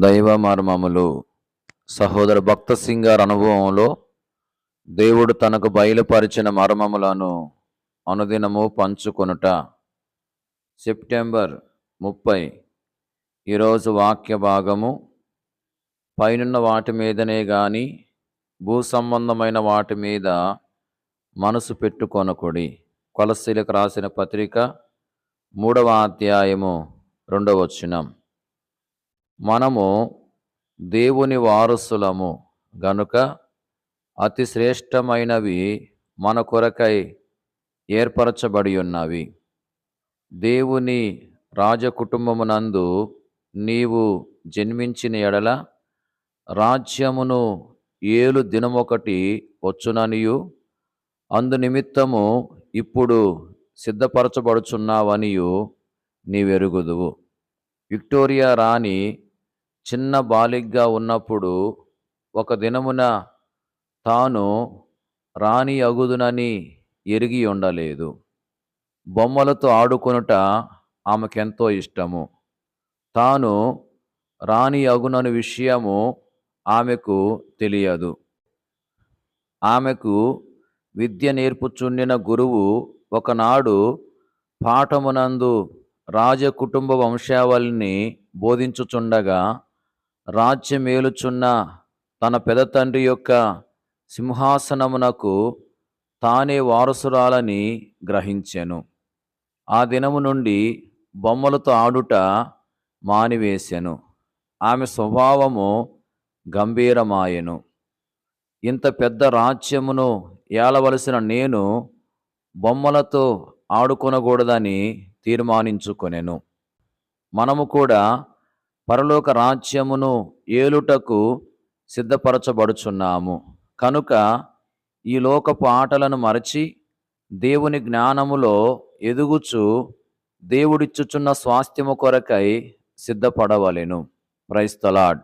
దైవ మర్మములు. సహోదర భక్త సింగ్ గారి అనుభవంలో దేవుడు తనకు బయలుపరిచిన మర్మములను అనుదినము పంచుకొనుట. సెప్టెంబర్ ముప్పై ఈరోజు వాక్య భాగము. పైనున్న వాటి మీదనే గాని భూ సంబంధమైన వాటి మీద మనసు పెట్టుకొనకుడి. కొలసీలకు రాసిన పత్రిక మూడవ అధ్యాయము రెండవ వచ్చినాం మనము దేవుని వారసులము. గనుక అతి శ్రేష్టమైనవి మన కొరకై ఏర్పరచబడి ఉన్నవి దేవుని రాజకుటుంబమునందు నీవు జన్మించిన ఎడల రాజ్యమును ఏలు దినమొకటి వచ్చుననియు. అందు నిమిత్తము ఇప్పుడు సిద్ధపరచబడుచున్నావనియు నీవెరుగుదువు. విక్టోరియా రాణి చిన్న బాలిగ్గా ఉన్నప్పుడు ఒక దినమున తాను రాణి అగుదునని ఎరిగి ఉండలేదు. బొమ్మలతో ఆడుకొనుట ఆమెకెంతో ఇష్టము. తాను రాణి అగునని విషయము ఆమెకు తెలియదు. ఆమెకు విద్య నేర్పుచుండిన గురువు ఒకనాడు పాఠమునందు రాజకుటుంబ వంశావళిని బోధించుచుండగా రాజ్యమేలుచున్న తన పెద తండ్రి యొక్క సింహాసనమునకు తానే వారసురాలని గ్రహించెను. ఆ దినము నుండి బొమ్మలతో ఆడుట మానివేశెను ఆమె స్వభావము గంభీరమాయెను. ఇంత పెద్ద రాజ్యమును ఏలవలసిన నేను బొమ్మలతో ఆడుకొనకూడదని తీర్మానించుకొనెను. మనము కూడా పరలోక రాజ్యమును ఏలుటకు సిద్ధపరచబడుచున్నాము. కనుక ఈ లోకపు ఆటలను మరచి దేవుని జ్ఞానములో ఎదుగుచు దేవుడిచ్చుచున్న స్వాస్థ్యము కొరకై సిద్ధపడవలెను. ప్రైస్తలాడ్